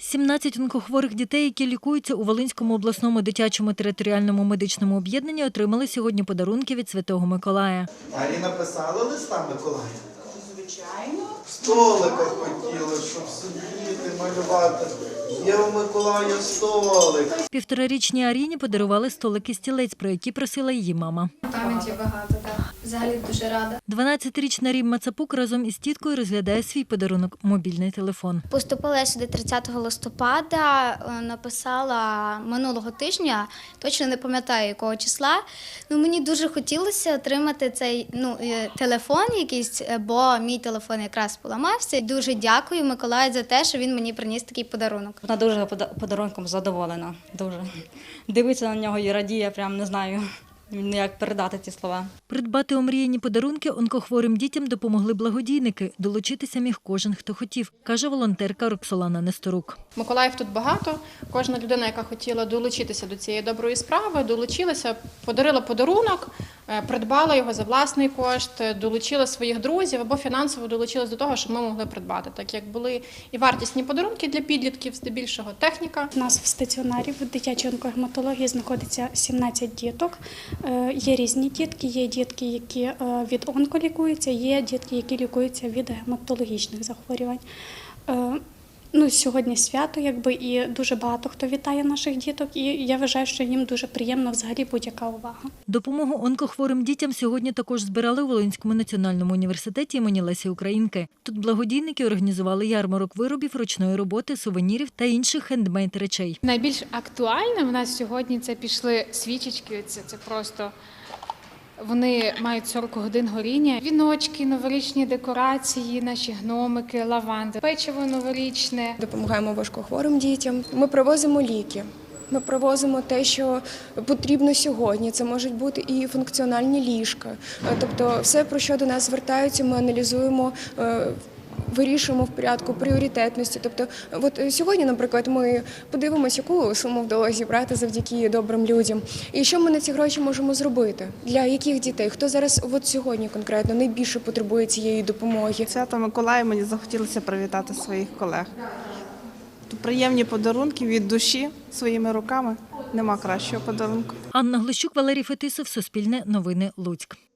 17 онкохворих дітей, які лікуються у Волинському обласному дитячому територіальному медичному об'єднанні, отримали сьогодні подарунки від Святого Миколая. Арі написала листа Миколая. Звичайно. Столика хотіла, щоб сидіти, малювати. Є у Миколая столик. Півторарічній Аріні подарували столик і стілець, про які просила її мама. Пам'яті багато, так. Взагалі дуже рада. 12-річна Рім Мацапук разом із тіткою розглядає свій подарунок мобільний телефон. Поступила я сюди 30 листопада, е, написала минулого тижня, точно не пам'ятаю якого числа. Ну, мені дуже хотілося отримати цей ну, е, телефон якийсь, е, бо мій телефон якраз поламався. Дуже дякую Миколаю за те, що він мені приніс такий подарунок. Вона дуже пода- подарунком задоволена. Дуже дивиться на нього і радіє, прям не знаю, як передати ці слова. Придбати омріяні подарунки онкохворим дітям допомогли благодійники. Долучитися міг кожен, хто хотів, каже волонтерка Роксолана Несторук. Миколаїв тут багато. Кожна людина, яка хотіла долучитися до цієї доброї справи, долучилася, подарила подарунок, придбала його за власний кошт, е, долучила своїх друзів або фінансово долучилась до того, щоб ми могли придбати. Так як були і вартісні подарунки для підлітків, здебільшого техніка. У нас в стаціонарі в дитячій онкогематології знаходиться 17 діток. Е, Є різні дітки, є дітки, які е, від онколікуються, є дітки, які лікуються від гематологічних захворювань. Ну, сьогодні свято, якби і дуже багато хто вітає наших діток, і я вважаю, що їм дуже приємно взагалі будь-яка увага. Допомогу онкохворим дітям сьогодні також збирали у Волинському національному університеті імені Лесі Українки. Тут благодійники організували ярмарок виробів ручної роботи, сувенірів та інших хендмейд речей. Найбільш актуальним в нас сьогодні це пішли свічечки. Це, це просто вони мають 40 годин горіння. Віночки, новорічні декорації, наші гномики, лаванди, печиво новорічне. допомагаємо важкохворим дітям. Ми привозимо ліки. Ми привозимо те, що потрібно сьогодні. Це можуть бути і функціональні ліжка. Е, Тобто, все, про що до нас звертаються, ми аналізуємо. Вирішуємо в порядку пріоритетності. Тобто, от е, сьогодні, наприклад, ми подивимося, яку суму вдалося зібрати завдяки добрим людям. І що ми на ці гроші можемо зробити? Для яких дітей? Хто зараз от сьогодні конкретно найбільше потребує цієї допомоги? Свято Миколая мені захотілося привітати своїх колег. Приємні подарунки від душі своїми руками. Нема кращого подарунку. Анна Глущук, Валерій Фетисов, Суспільне новини Луцьк.